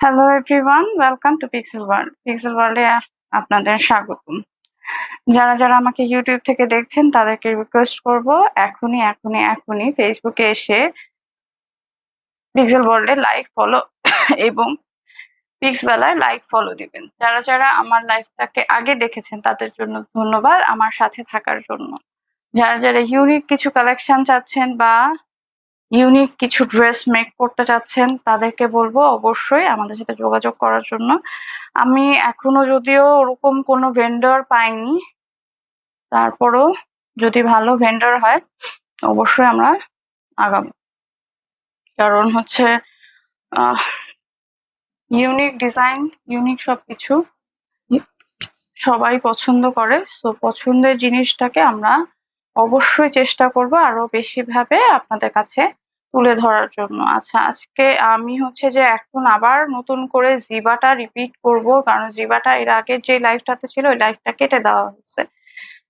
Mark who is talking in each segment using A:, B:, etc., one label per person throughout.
A: Hello everyone welcome to Pixel World Pixel ওয়ার্ল্ডে আপনাদের স্বাগতম। যারা যারা আমাকে ইউটিউব থেকে দেখছেন, তাদেরকে রিকোয়েস্ট করব এখনই এখনই এখনই ফেসবুকে এসে পিক্সেল ওয়ার্ল্ডে লাইক ফলো এবং পিক্স বেলায় লাইক ফলো দিবেন। যারা যারা আমার লাইফটাকে আগে দেখেছেন, তাদের জন্য ধন্যবাদ আমার সাথে থাকার জন্য। যারা যারা ইউনিক কিছু কালেকশন চাচ্ছেন বা ইউনিক কিছু ড্রেস মেক করতে চাচ্ছেন, তাদেরকে বলব অবশ্যই আমাদের সাথে যোগাযোগ করার জন্য। আমি এখনও যদিও ওরকম কোনো ভেন্ডার পাইনি, তারপরও যদি ভালো ভেন্ডার হয়, অবশ্যই আমরা আগাবো কারণ হচ্ছে ইউনিক ডিজাইন ইউনিক সব কিছু সবাই পছন্দ করে তো পছন্দের জিনিসটাকে আমরা অবশ্যই চেষ্টা করব আরও বেশি ভাবে আপনাদের কাছে তুলে ধরার জন্য। আচ্ছা আজকে আমি হচ্ছে যে এখন আবার নতুন করে জিবাটা রিপিট করব, কারণ জিবাটা এর আগে যে লাইফটাতে ছিল, ওই লাইফটা কেটে দেওয়া হয়েছে।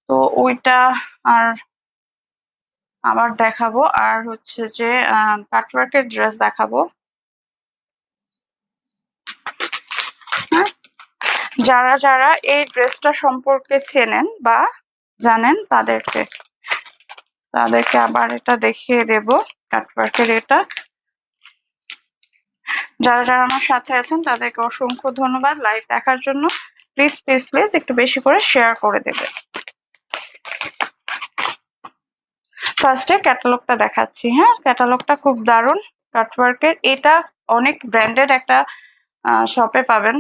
A: তো ওইটা আর আবার দেখাবো। আর হচ্ছে যে কাটওয়ার্কের ড্রেস দেখাবো। হ্যাঁ? যারা যারা এই ড্রেসটা সম্পর্কে চেনেন বা জানেন, তাদেরকে তাদেরকে আবার এটা দেখিয়ে দেব। কাটওয়ার্কের এটা। যারা যারা আমার সাথে আছেন, তাদেরকে অসংখ্য ধন্যবাদ লাইভ দেখার জন্য। প্লিজ প্লিজ প্লিজ একটু বেশি করে শেয়ার করে দেবে ফার্স্টে ক্যাটালগটা দেখাচ্ছি হ্যাঁ? ক্যাটালগটা খুব দারুণ। কাটওয়ার্কের এটা অনেক ব্র্যান্ডেড একটা শপে পাবেন।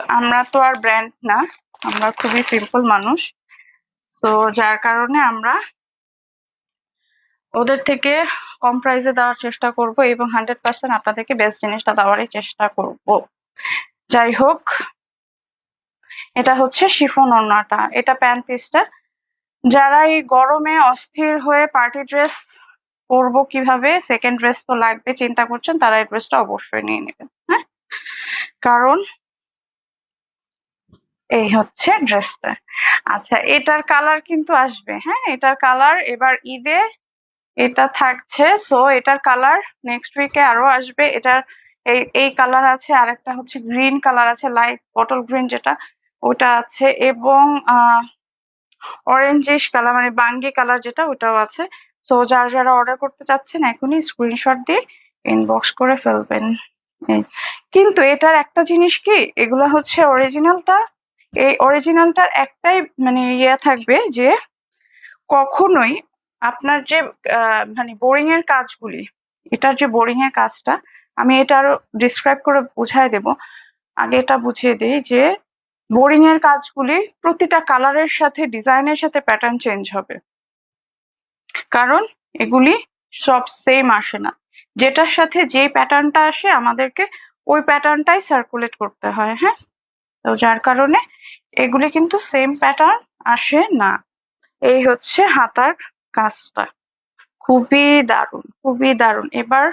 A: আমরা তো আর ব্র্যান্ড না, আমরা খুবই সিম্পল মানুষ। তো যার কারণে আমরা ওদের থেকে কম প্রাইসে দেওয়ার চেষ্টা করব এবং হান্ড্রেড পার্সেন্ট আপনাদেরকে বেস্ট জিনিসটা দেওয়ারই চেষ্টা করব। যাই হোক, এটা হচ্ছে শিফন ওড়নাটা। এটা প্যান্ট পিসটা যারা এই গরমে অস্থির হয়ে পার্টি ড্রেস পরবো কীভাবে সেকেন্ড ড্রেস তো লাগবে, চিন্তা করছেন, তারা এই ড্রেসটা অবশ্যই নিয়ে নেবেন হ্যাঁ? কারণ এই হচ্ছে ড্রেসটা আচ্ছা এটার কালার কিন্তু আসবে হ্যাঁ? এটার কালার এবার ঈদে এটা থাকছে। সো এটার কালার নেক্সট উইকে আরও আসবে। এটার এই এই কালার আছে আর একটা হচ্ছে গ্রিন কালার আছে লাইট বটল গ্রিন যেটা, ওটা আছে। এবং অরেঞ্জিশ কালার মানে বাঙ্গি কালার যেটা, ওটাও আছে। সো যারা যারা অর্ডার করতে চাচ্ছেন, এখনই স্ক্রিনশট দিয়ে ইনবক্স করে ফেলবেন। কিন্তু এটার একটা জিনিস কি? এগুলো হচ্ছে অরিজিনালটা এই অরিজিনালটার একটাই মানে ইয়ে থাকবে যে, কখনোই আপনার যে মানে বোরিং এর কাজগুলি, এটার যে বোরিং এর কাজটা, আমি এটা আরও ডিসক্রাইব করে বুঝাই দেব। আগে এটা বুঝিয়ে দিই যে বোরিং এর কাজগুলি প্রতিটা কালারের সাথে ডিজাইনের সাথে প্যাটার্ন চেঞ্জ হবে। কারণ এগুলি সব সেম আসে না। যেটার সাথে যে প্যাটার্নটা আসে, আমাদেরকে ওই প্যাটার্নটাই সার্কুলেট করতে হয় হ্যাঁ? তো যার কারণে এগুলি কিন্তু সেম প্যাটার্ন আসে না। এই হচ্ছে হাতার কাজটা। খুবই দারুণ খুবই দারুণ। এবার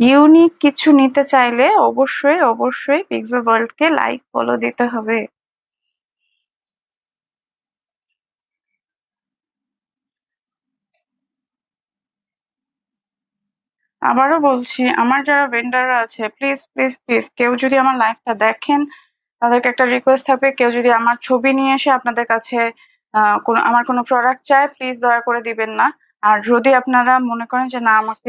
A: ইউনিক কিছু নিতে চাইলে অবশ্যই অবশ্যই পিক্সেল ওয়ার্ল্ডকে লাইক ফলো দিতে হবে। আবারও বলছি, আমার যারা ভেন্ডাররা আছে প্লিজ প্লিজ প্লিজ কেউ যদি আমার লাইফটা দেখেন, তাদেরকে একটা রিকোয়েস্ট থাকবে, কেউ যদি আমার ছবি নিয়ে এসে আপনাদের কাছে কোনো, আমার কোনো প্রোডাক্ট চায় প্লিজ দয়া করে দিবেন না। আর যদি আপনারা মনে করেন যে, না, আমাকে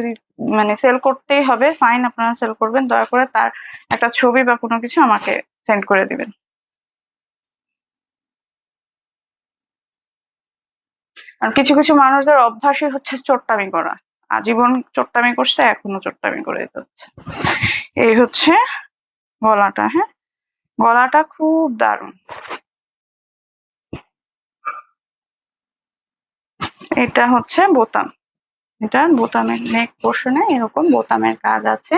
A: মানে সেল করতেই হবে ফাইন আপনারা সেল করবেন, দয়া করে তার একটা ছবি বা কোনো কিছু আমাকে সেন্ড করে দিবেন। আর কিছু কিছু মানুষদের অভ্যাসই হচ্ছে চোট্টামি করা। আজীবন চোট্টামি করছে, এখনও চোট্টামি করে যাচ্ছে এই হচ্ছে গলাটা হ্যাঁ? গলাটা খুব দারুণ। এটা হচ্ছে বোতাম। এটা বোতামের নেক পোর্শনে এরকম বোতামের কাজ আছে।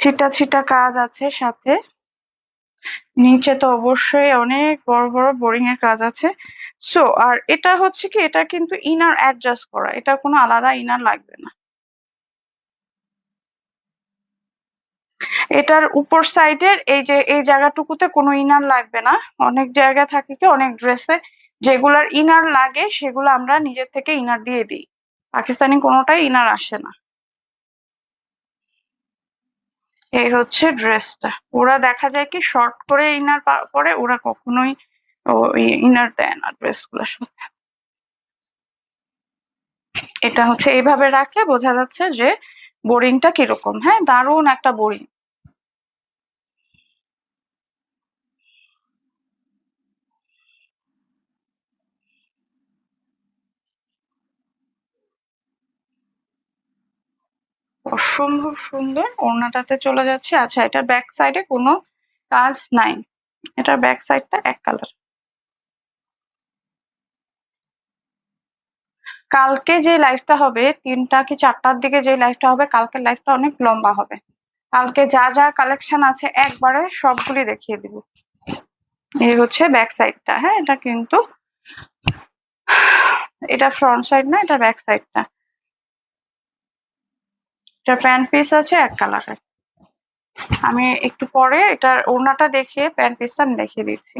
A: ছিটা ছিটা কাজ আছে সাথে। নিচে তো অবশ্যই অনেক বড় বড় বোরিং এর কাজ আছে। সো, আর এটা হচ্ছে কি, এটা কিন্তু ইনার অ্যাডজাস্ট করা। এটা কোনো আলাদা ইনার লাগবে না। এটার উপর সাইডের এই যে, এই জায়গাটুকুতে কোনো ইনার লাগবে না। অনেক জায়গা থাকে কি, অনেক ড্রেসে যেগুলার ইনার লাগে, সেগুলো আমরা নিজের থেকে ইনার দিয়ে দিই। পাকিস্তানি কোনোটাই ইনার আসে না। এই হচ্ছে ড্রেসটা ওরা দেখা যায় কি শর্ট করে ইনার পরে ওরা কখনোই ইনার দেয় না ড্রেস ড্রেসগুলোর সাথে। এটা হচ্ছে এইভাবে রাখলে বোঝা যাচ্ছে যে বোরিংটা কীরকম। হ্যাঁ দারুণ একটা বোরিং অসম্ভব সুন্দর। ওড়নাটাতে চলে যাচ্ছে। আচ্ছা এটার ব্যাক সাইডে কোনো কাজ নাই। এটার ব্যাক সাইডটা এক কালার কালকে যে লাইফটা হবে, তিনটা কি চারটার দিকে যে লাইফটা হবে, কালকের লাইফটা অনেক লম্বা হবে। কালকে যা যা কালেকশন আছে, একবারে সবগুলি দেখিয়ে দিব। এই হচ্ছে ব্যাক সাইডটা হ্যাঁ এটা কিন্তু, এটা ফ্রন্ট সাইড না, এটা ব্যাক সাইডটা এটা প্যান্ট পিস আছে, এক কালারের আমি একটু পরে এটার ওড়নাটা দেখিয়ে প্যান্ট পিসটা আমি দেখিয়ে দিচ্ছি।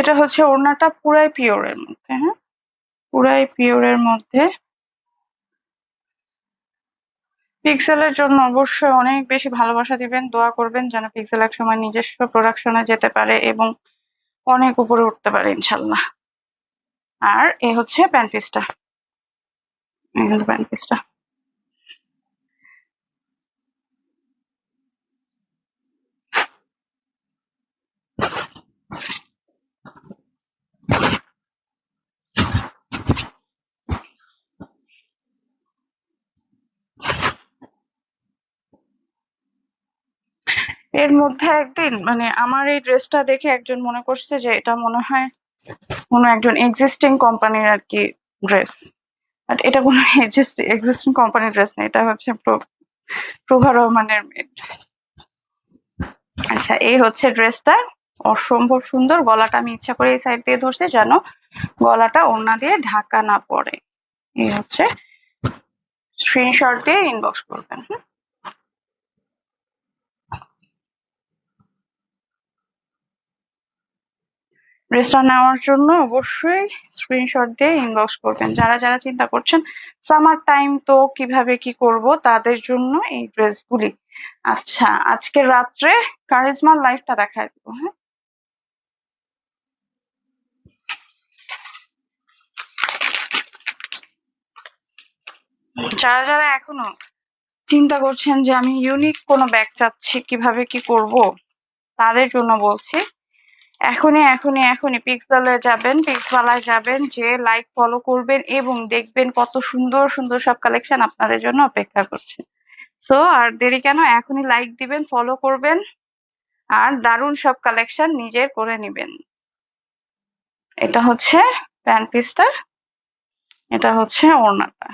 A: এটা হচ্ছে ওড়নাটা পুরাই পিওরের মধ্যে হ্যাঁ? পুরাই পিওরের মধ্যে। পিক্সেলের জন্য অবশ্যই অনেক বেশি ভালোবাসা দিবেন, দোয়া করবেন যেন পিক্সেল এক সময় নিজস্ব প্রোডাকশনে যেতে পারে এবং অনেক উপরে উঠতে পারে ইনশাল্লাহ। আর এ হচ্ছে প্যান্ট পিসটা প্যান্ট পিসটা এর মধ্যে একদিন মানে আমার এই ড্রেসটা দেখে একজন মনে করছে যে এটা মনে হয় কোনো একজন এক্সিস্টিং কোম্পানির আর কি ড্রেস। বাট এটা কোনো এক্সিস্টিং কোম্পানির ড্রেস না, এটা হচ্ছে প্রভা রহমানের আচ্ছা এই হচ্ছে ড্রেসটা। অসম্ভব সুন্দর, গলাটা আমি ইচ্ছা করে এই সাইড দিয়ে ধরছি যেন গলাটা ওড়না দিয়ে ঢাকা না পড়ে। এই হচ্ছে স্ক্রিনশট দিয়ে ইনবক্স করবেন, হুম? ড্রেসটা নেওয়ার জন্য অবশ্যই স্ক্রিনশট দিয়ে ইনবক্স করবেন। যারা যারা চিন্তা করছেন সামার টাইম তো কীভাবে কি করব, তাদের জন্য এই ড্রেসগুলি আচ্ছা আজকে রাত্রে কারিজমার লাইফটা দেখায় দেবো হ্যাঁ? যারা যারা এখনও চিন্তা করছেন যে আমি ইউনিক কোনো ব্যাগ চাচ্ছি, কীভাবে কি করব, তাদের জন্য বলছি এখনই এখনই এখনই পিক্সেলে যাবেন পিক্সওয়ালায় যাবেন, যে লাইক ফলো করবেন এবং দেখবেন কত সুন্দর সুন্দর সব কালেকশন আপনাদের জন্য অপেক্ষা করছে। সো আর দেরি কেন, এখনই লাইক দিবেন ফলো করবেন আর দারুণ সব কালেকশন নিজের করে নেবেন। এটা হচ্ছে প্যান্ট পিসটা এটা হচ্ছে ওড়নাটা।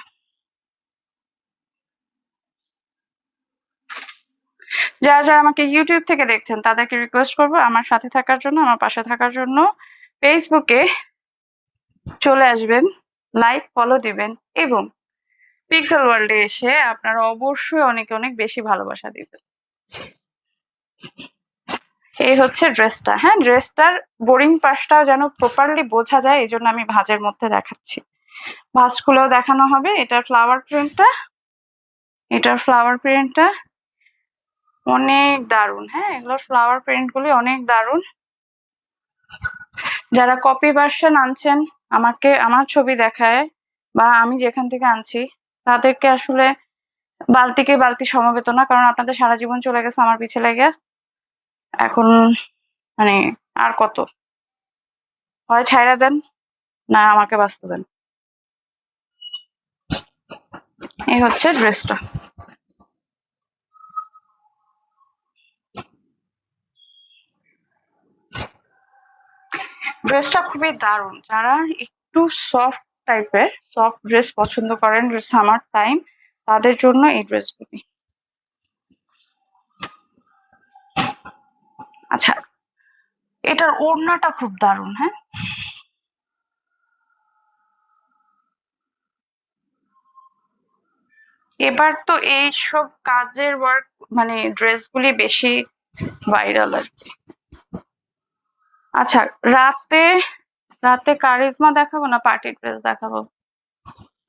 A: যারা যারা আমাকে ইউটিউব থেকে দেখছেন, তাদেরকে রিকোয়েস্ট করব আমার সাথে থাকার জন্য, আমার পাশে থাকার জন্য। ফেসবুকে চলে আসবেন লাইক ফলো দিবেন এবং পিক্সেল ওয়ার্ল্ডে এসে আপনারা অবশ্যই অনেক অনেক বেশি ভালোবাসা দিবেন। এই হচ্ছে ড্রেসটা। হ্যাঁ ড্রেসটার বোরিং পাশটাও যেন প্রপারলি বোঝা যায় এই জন্য আমি ভাজের মধ্যে দেখাচ্ছি। ভাজগুলোও দেখানো হবে। এটার ফ্লাওয়ার প্রিন্টটা এটার ফ্লাওয়ার প্রিন্টটা অনেক দারুণ হ্যাঁ? এগুলো ফ্লাওয়ার প্রিন্ট গুলি অনেক দারুণ। যারা কপি ভার্সন আনছেন, আমাকে, আমার ছবি দেখায় বা আমি যেখান থেকে আনছি, তাদেরকে আসলে বালতিকে বালতি সমবেত না কারণ আপনাদের সারা জীবন চলে গেছে আমার পিছে লেগে। এখন মানে আর কত? হয় ছাইরা দেন, না আমাকে বাঁচতে দেন। এই হচ্ছে ড্রেসটা ড্রেসটা খুবই দারুণ। যারা একটু সফট টাইপের সফট ড্রেস পছন্দ করেন সামার টাইম তাদের জন্য এই ড্রেসগুলি আচ্ছা এটার ওড়নাটা খুব দারুণ হ্যাঁ? এবার তো এইসব কাজের ওয়ার্ক মানে ড্রেসগুলি বেশি ভাইরাল আর কি। আচ্ছা রাতে রাতে কারিজমা দেখাবো না পার্টি ড্রেস দেখাবো?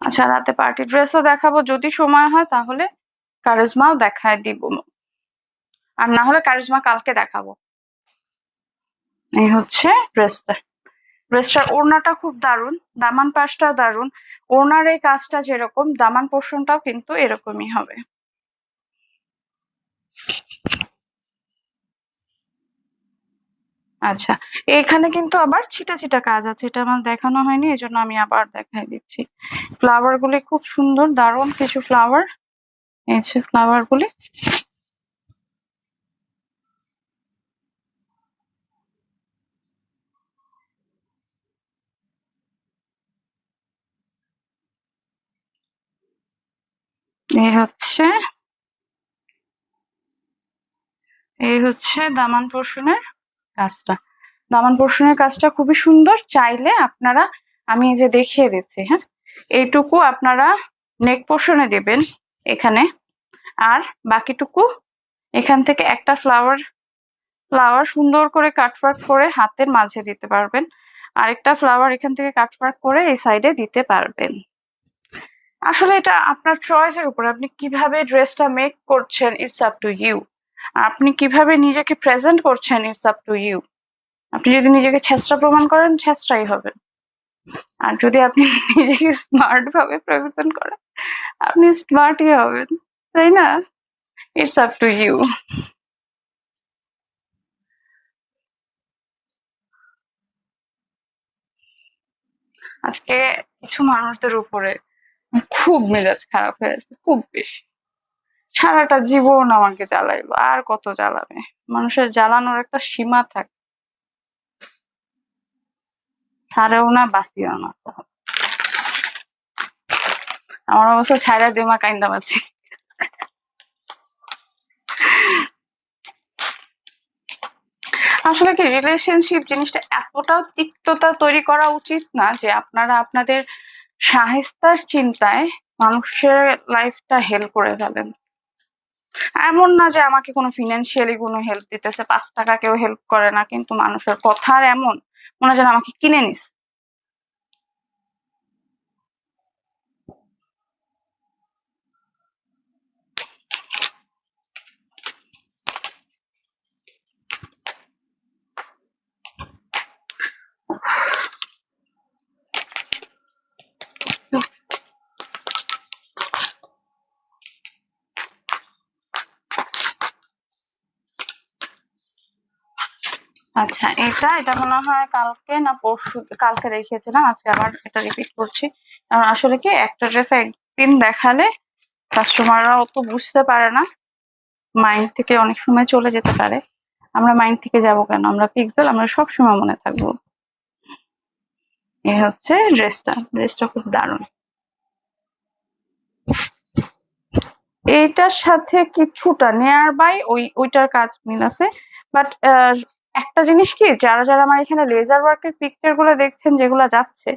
A: আচ্ছা রাতে পার্টি ড্রেসও দেখাবো, যদি সময় হয় তাহলে কারিজমাও দেখায় দিব। আর না হলে কারিজমা কালকে দেখাবো। এই হচ্ছে ড্রেসটা ড্রেসটার ওড়নাটা খুব দারুণ, দামান পাশটাও দারুণ। ওড়নার এই কাজটা যেরকম, দামান পোর্শনটাও কিন্তু এরকমই হবে। আচ্ছা এখানে কিন্তু আবার ছিটা ছিটা কাজ আছে, এটা আমার দেখানো হয়নি এই জন্য আমি আবার দেখাই দিচ্ছি। ফ্লাওয়ার গুলি খুব সুন্দর, দারুণ কিছু ফ্লাওয়ার এই ফ্লাওয়ার গুলি। এই হচ্ছে এই হচ্ছে দামান পোর্শনের কাজটা। দামান পোর্শনের কাজটা খুবই সুন্দর, চাইলে আপনারা, আমি যে দেখিয়ে দিচ্ছি হ্যাঁ? এইটুকু আপনারা নেক পোর্শনে দেবেন এখানে। আর বাকিটুকু এখান থেকে একটা ফ্লাওয়ার ফ্লাওয়ার সুন্দর করে কাটওয়ার্ক করে হাতের মাঝে দিতে পারবেন। আরেকটা ফ্লাওয়ার এখান থেকে কাটওয়ার্ক করে এই সাইডে দিতে পারবেন। আসলে এটা আপনার চয়েসের উপর, আপনি কীভাবে ড্রেসটা মেক করছেন ইটস আপ টু ইউ আপনি কীভাবে নিজেকে প্রেজেন্ট করছেন ইটস আপ টু ইউ আপনি যদি নিজেকে ছেঁচড়া প্রমাণ করেন, ছেঁচড়াই হবেন আর যদি আপনি নিজেকে স্মার্ট ভাবে প্রেজেন্ট করেন, আপনি স্মার্টই হবেন, তাই না? ইটস আপ টু ইউ আজকে কিছু মানুষদের উপরে খুব মেজাজ খারাপ হয়ে হয়েছে খুব বেশি। সারাটা জীবন আমাকে জ্বালাইলো, আর কত জ্বালাবে? মানুষের জ্বালানোর একটা সীমা থাকে ছাড়েও না, বাঁচিও না। আমার অবস্থা ছাড়া দেমা কাইন্দা পাচ্ছি আসলে কি রিলেশনশিপ জিনিসটা এতটাও তিক্ততা তৈরি করা উচিত না যে আপনারা আপনাদের সাহেস্তার চিন্তায় মানুষের লাইফটা হেল্প করে ফেলেন। এমন না যে আমাকে কোনো ফিনান্সিয়ালি কোনো হেল্প দিতেছে, পাঁচ টাকা কেউ হেল্প করে না, কিন্তু মানুষের কথার এমন, মনে হয় যেন আমাকে কিনে নিস আচ্ছা এটা এটা মনে হয় কালকে না পরশু, কালকে দেখিয়েছিলাম, আজকে আবার এটা রিপিট করছি। কারণ আসলে কি একটা ড্রেস একদিন দেখালে কাস্টমাররা অত বুঝতে পারে না মাইন্ড থেকে অনেক সময় চলে যেতে পারে। আমরা মাইন্ড থেকে যাব কেন? আমরা পিক্সেল আমরা সব সময় মনে থাকব। এই হচ্ছে ড্রেসটা ড্রেসটা খুব দারুণ। এইটার সাথে কিছুটা নেয়ার বাই ওই, ওইটার কাজ মিল আছে বাট একটা জিনিস কি, যারা যারা আমার এখানে লেজার ওয়ার্কের পিকচারগুলো দেখছেন, যেগুলো যাচ্ছে,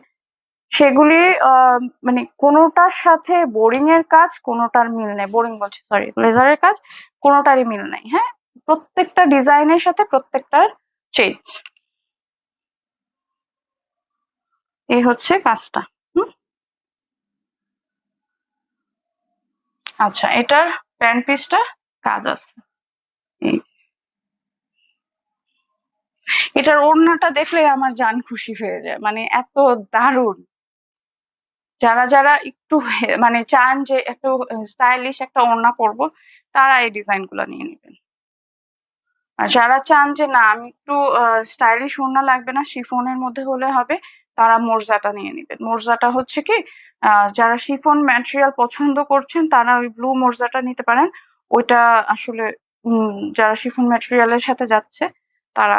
A: সেগুলি মানে কোনোটার সাথে বোরিং এর কাজ, কোনোটার মিল নেই। বোরিং বলছি সরি লেজারের কাজ, কোনোটারই মিল নেই হ্যাঁ? প্রত্যেকটা ডিজাইনের সাথে প্রত্যেকটার চেঞ্জ এই হচ্ছে কাজটা আচ্ছা এটার প্যান্ট পিসটা কাজ আছে। এই এটার ওড়নাটা দেখলে আমার জান খুশি হয়ে যায়। মানে এত দারুণ। যারা যারা একটু মানে চান যে একটু স্টাইলিশ একটা ওড়না পরবো, তারা এই ডিজাইনগুলো নিয়ে নেবেন। আর যারা চান যে না, আমি একটু স্টাইলিশ ওড়না লাগবে না, শিফনের মধ্যে হলে হবে, তারা মোরজাটা নিয়ে নেবেন। মোরজাটা হচ্ছে কি যারা শিফন ম্যাটেরিয়াল পছন্দ করছেন, তারা ওই ব্লু মোরজাটা নিতে পারেন। ওইটা আসলে যারা শিফন ম্যাটেরিয়ালের সাথে যাচ্ছে, তারা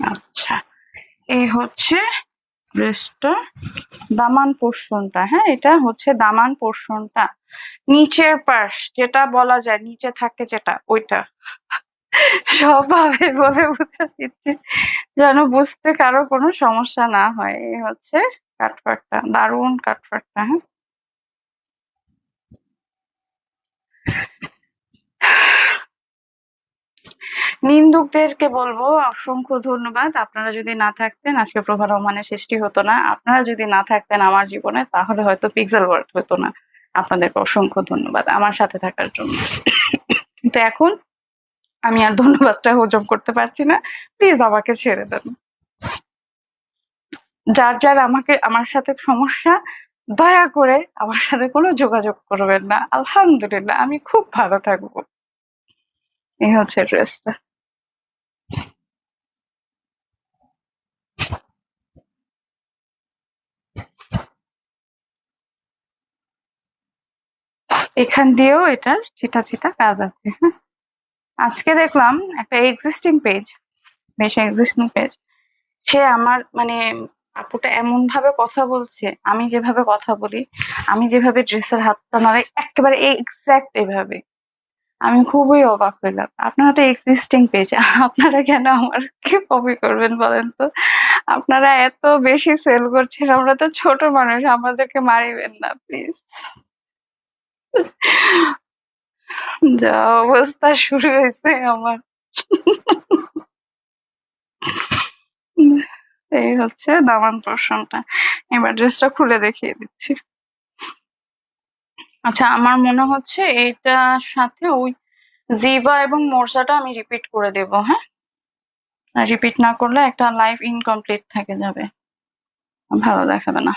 A: আচ্ছা এই হচ্ছে ড্রেসটা দামান পোর্শনটা হ্যাঁ এটা হচ্ছে দামান পোর্শনটা। নিচের পাশ যেটা বলা যায়, নিচে থাকে যেটা, ওইটা। সবভাবে বলে বুঝাচ্ছি, যেন বুঝতে কারও কোনো সমস্যা না হয়। এই হচ্ছে কাঠফাটটা, দারুণ কাঠফাটটা হ্যাঁ। নিন্দুকদেরকে বলব অসংখ্য ধন্যবাদ। আপনারা যদি না থাকতেন, আজকে প্রভা রহমানের সৃষ্টি হতো না। আপনারা যদি না থাকতেন আমার জীবনে, তাহলে হয়তো পিক্সেল ওয়ার্ড হতো না। আপনাদেরকে অসংখ্য ধন্যবাদ আমার সাথে থাকার জন্য। কিন্তু এখন আমি আর ধন্যবাদটা হজম করতে পারছি না। প্লিজ আমাকে ছেড়ে দেন। যার যার আমাকে, আমার সাথে সমস্যা, দয়া করে আমার সাথে কোনো যোগাযোগ করবেন না। আলহামদুলিল্লাহ, আমি খুব ভালো থাকব। এই হচ্ছে ড্রেসটা এখান দিয়েও এটার চিটা চিটা কাজ আছে হ্যাঁ। আজকে দেখলাম একটা এক্সিস্টিং পেজ বেশ এক্সিস্টিং পেজ সে আমার মানে আপুটা এমন ভাবে কথা বলছে, আমি যেভাবে কথা বলি, আমি যেভাবে ড্রেসের হাতটা নাড়াই, একেবারে এক্সাক্ট এভাবে। আমি খুবই অবাক হইলাম। আপনারা তো এক্সিস্টিং পেজ আপনারা কেন আমার কি কপি করবেন বলেন তো? আপনারা এত বেশি সেল করছেন, আমরা তো ছোট মানুষ, আমাদেরকে মারিবেন না প্লিজ যা অবস্থা শুরু হয়েছে আমার। এই হচ্ছে দামান পোর্শনটা। এবার ড্রেসটা খুলে দেখিয়ে দিচ্ছি। আচ্ছা আমার মনে হচ্ছে এইটার সাথে ওই জিবা এবং মোর্সাটা আমি রিপিট করে দেব হ্যাঁ? রিপিট না করলে একটা লাইফ ইনকমপ্লিট থেকে যাবে। ভালো দেখাবে না।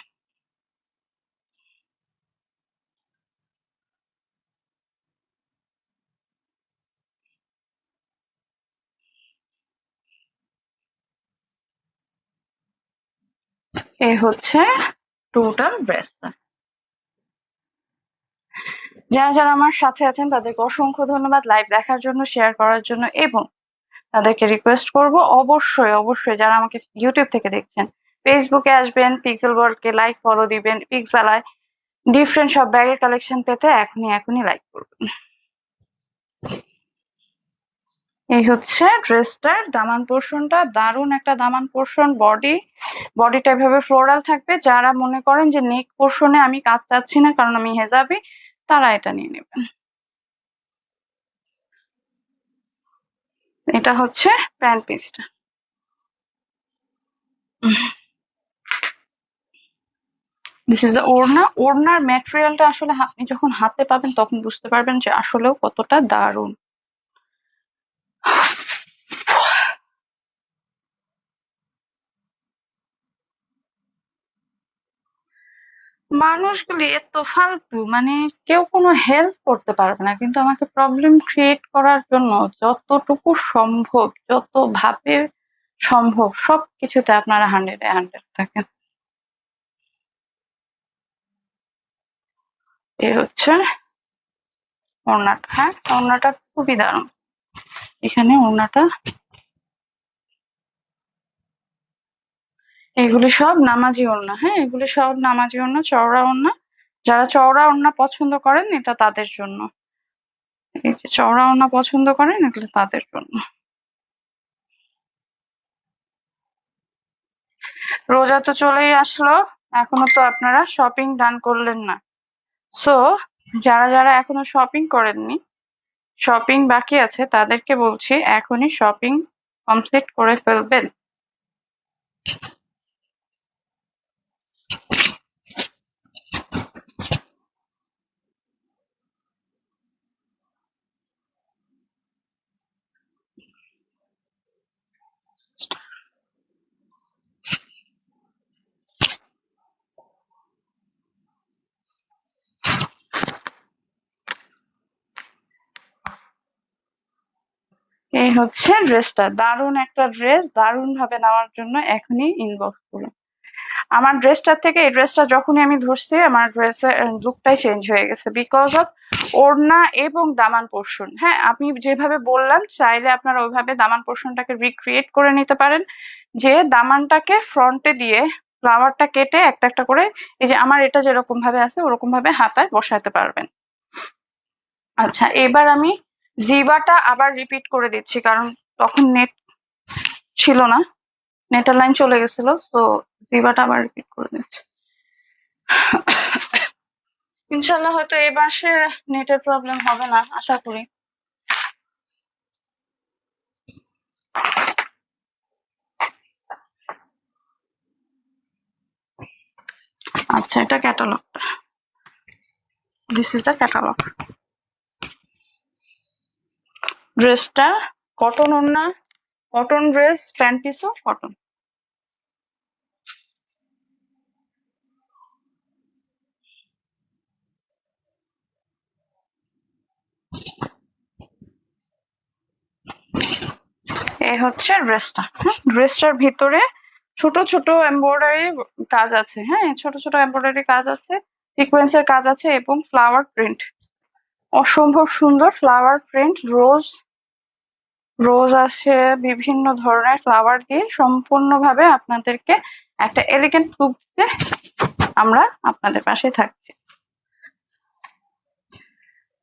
A: এই হচ্ছে টোটাল ড্রেসটা যারা যারা আমার সাথে আছেন, তাদেরকে অসংখ্য ধন্যবাদ লাইভ দেখার জন্য শেয়ার করার জন্য, এবং তাদেরকে রিকোয়েস্ট করব অবশ্যই অবশ্যই যারা আমাকে ইউটিউব থেকে দেখছেন ফেসবুকে আসবেন পিক্সেল ওয়ার্ল্ডকে লাইক ফলো দিবেন পিক্সবেলায় ডিফারেন্ট সব ব্যাগের কালেকশন পেতে এখনই এখনই লাইক করবেন। এই হচ্ছে ড্রেসটার দামান পোর্শনটা দারুণ একটা দামান পোর্শন বডি বডিটা এভাবে ফ্লোরাল থাকবে। যারা মনে করেন যে নেক পোর্শনে আমি কাজ চাচ্ছি না কারণ আমি হেজাবি তারা এটা নিয়ে নেবেন। এটা হচ্ছে প্যান্ট পিসটা দিস ইজ দ্য ওড়না। ওড়নার ম্যাটেরিয়ালটা আসলে আপনি যখন হাতে পাবেন তখন বুঝতে পারবেন যে আসলেও কতটা দারুণ। মানুষগুলি এত ফালতু মানে কেউ কোনো হেল্প করতে পারবে না। কিন্তু আমাকে প্রবলেম ক্রিয়েট করার জন্য যতটুকু সম্ভব যত ভাবে সম্ভব সব কিছুতে আপনারা হান্ড্রেডে হান্ড্রেড থাকেন। এ হচ্ছে ওড়নাটা হ্যাঁ? ওড়নাটা খুবই দারুণ। এখানে ওড়নাটা এগুলি সব নামাজি ওড়না হ্যাঁ? এগুলি সব নামাজি ওড়না, চওড়া ওড়না। যারা চওড়া ওড়না পছন্দ করেন, এটা তাদের জন্য। এই যে চওড়া ওড়না পছন্দ করেন, এগুলো তাদের জন্য। রোজা তো চলেই আসলো, এখনও তো আপনারা শপিং ডান করলেন না। সো যারা যারা এখনও শপিং করেননি শপিং বাকি আছে, তাদেরকে বলছি এখনই শপিং কমপ্লিট করে ফেলবেন। এই হচ্ছে ড্রেসটা দারুণ একটা ড্রেস দারুণ ভাবে নেওয়ার জন্য এখনই ইনবক্স করুন আমার ড্রেসটার থেকে এই ড্রেসটা যখনই আমি ধরছি, আমার ড্রেসের লুকটাই চেঞ্জ হয়ে গেছে বিকজ অফ ওড়না এবং দামান পোর্শন হ্যাঁ আমি যেভাবে বললাম, চাইলে আপনারা ওইভাবে দামান পোর্শনটাকে রিক্রিয়েট করে নিতে পারেন। যে দামানটাকে ফ্রন্টে দিয়ে ফ্লাওয়ারটা কেটে একটা একটা করে এই যে আমার এটা যেরকম ভাবে আছে, ওরকম ভাবে হাতায় বসাতে পারবেন। আচ্ছা এবার আমি জিবাটা আবার রিপিট করে দিচ্ছি, কারণ তখন নেট ছিল না। নেটের লাইন চলে গেছিল, তো জিবাটা আবার রিপিট করে দিচ্ছি। ইনশাল্লাহ হয়তো এই মাসে নেটের প্রবলেম হবে না, আশা করি। আচ্ছা এটা ক্যাটালগটা দিস ইজ দ্য ক্যাটালগ ড্রেসটা কটন ওড়না কটন ড্রেস প্যান্ট পিসও কটন এই হচ্ছে ড্রেসটা ড্রেসটার ভিতরে ছোট ছোট এমব্রয়ডারি কাজ আছে হ্যাঁ? ছোট ছোট এমব্রয়ডারি কাজ আছে সিকোয়েন্সের কাজ আছে এবং ফ্লাওয়ার প্রিন্ট অসম্ভব সুন্দর ফ্লাওয়ার প্রিন্ট রোজ রোজ আছে বিভিন্ন ধরনের ফ্লাওয়ার দিয়ে সম্পূর্ণভাবে আপনাদেরকে একটা এলিগেন্ট লুক দিতে আমরা আপনাদের পাশে থাকছি।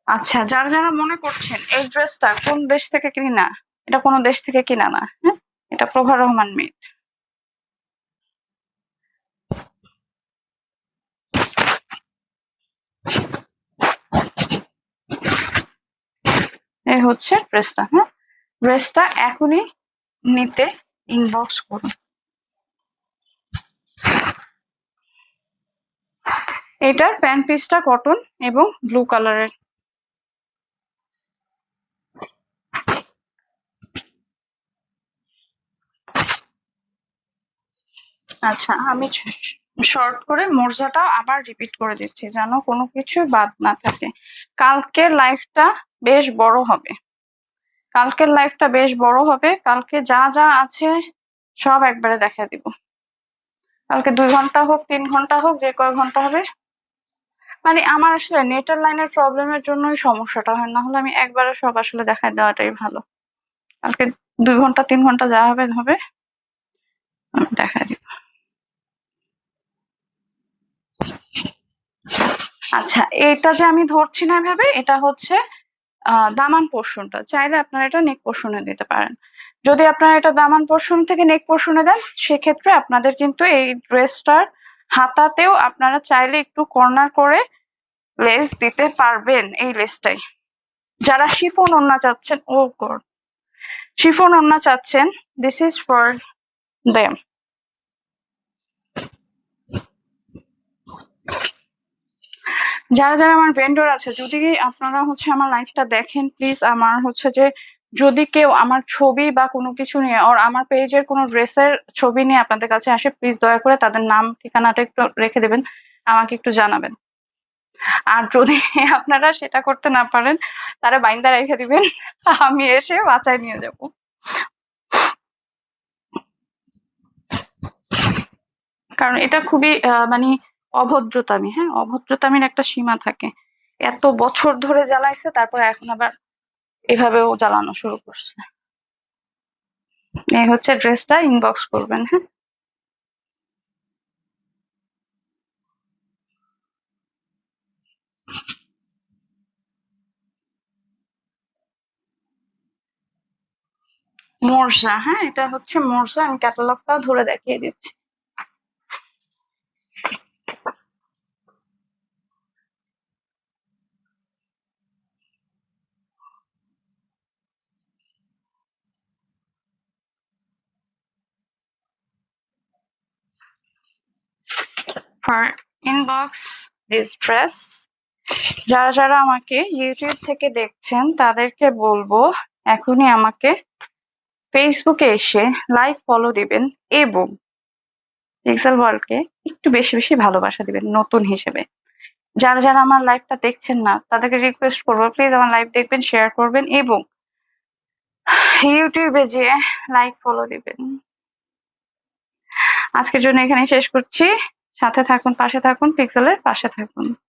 A: আচ্ছা যারা যারা মনে করছেন এই ড্রেসটা কোন দেশ থেকে কিনা, এটা কোনো দেশ থেকে কিনা না হ্যাঁ? এটা প্রভা রহমান মেড এই হচ্ছে ড্রেসটা হ্যাঁ? ড্রেসটা এখনই নিতে ইনবক্স করুন। এটার প্যান্ট পিসটা কটন এবং ব্লু কালারের আচ্ছা আমি শর্ট করে মোর্জাটা আবার রিপিট করে দিচ্ছি যেন কোনো কিছু বাদ না থাকে। কালকের লাইফটা বেশ বড় হবে। কালকের লাইফটা বেশ বড় হবে। কালকে যা যা আছে সব একবারে দেখা দিব। কালকে দুই ঘণ্টা হোক, তিন ঘণ্টা হোক, যে কয় ঘণ্টা হবে। মানে আমার আসলে নেটের লাইনের প্রবলেমের জন্যই সমস্যাটা হয়। না হলে আমি একবারে সব আসলে দেখায় দেওয়াটাই ভালো। কালকে দুই ঘণ্টা, তিন ঘণ্টা যা হবে হবে, আমি দেখাই দিব। আচ্ছা এটা যে আমি ধরছি না এভাবে, এটা হচ্ছে দামান পোর্শনটা চাইলে আপনারা এটা নেক পোর্শনে দিতে পারেন। যদি আপনারা এটা দামান পোর্শন থেকে নেক পোর্শনে দেন, সেক্ষেত্রে আপনাদের কিন্তু এই ড্রেসটার হাতাতেও আপনারা চাইলে একটু কর্নার করে লেস দিতে পারবেন এই লেসটাই যারা শিফন ওড়না চাচ্ছেন, ও গড শিফন ওড়না চাচ্ছেন দিস ইজ ফর দেম যারা যারা আমার ভেন্ডর আছে, যদি আপনারা হচ্ছে আমার লাইফটা দেখেন প্লিজ আমার হচ্ছে যে যদি কেউ আমার ছবি বা কোনো কিছু নিয়ে ওর আমার পেজের কোনো ড্রেসের ছবি নিয়ে আপনাদের কাছে আসে প্লিজ দয়া করে তাদের নাম, ঠিকানাটা একটু রেখে দেবেন, আমাকে একটু জানাবেন। আর যদি আপনারা সেটা করতে না পারেন, তারা বাইন্দা রেখে দিবেন, আমি এসে বাঁচায় নিয়ে যাব। কারণ এটা খুবই মানে অভদ্রতামি হ্যাঁ? অভদ্রতামির একটা সীমা থাকে। এত বছর ধরে জ্বালাইছে, তারপর এখন আবার এভাবেও জ্বালানো শুরু করছে। এই হচ্ছে ড্রেসটা ইনবক্স করবেন হ্যাঁ? মোর্জা হ্যাঁ? এটা হচ্ছে মোর্জা আমি ক্যাটালগটাও ধরে দেখিয়ে দিচ্ছি। ফর ইনবক্স দিস ড্রেস যারা যারা আমাকে ইউটিউব থেকে দেখছেন, তাদেরকে বলব এখনই আমাকে ফেসবুকে এসে লাইক ফলো দিবেন এবং পিক্সেল ওয়ার্ল্ডকে একটু বেশি বেশি ভালোবাসা দিবেন নতুন হিসেবে। যারা যারা আমার লাইভটা দেখছেন না, তাদেরকে রিকোয়েস্ট করব প্লিজ আমার লাইভ দেখবেন শেয়ার করবেন এবং ইউটিউবে যেয়ে লাইক ফলো দিবেন। আজকের জন্য এখানে শেষ করছি। সাথে থাকুন পাশে থাকুন পিক্সেলের পাশে থাকুন।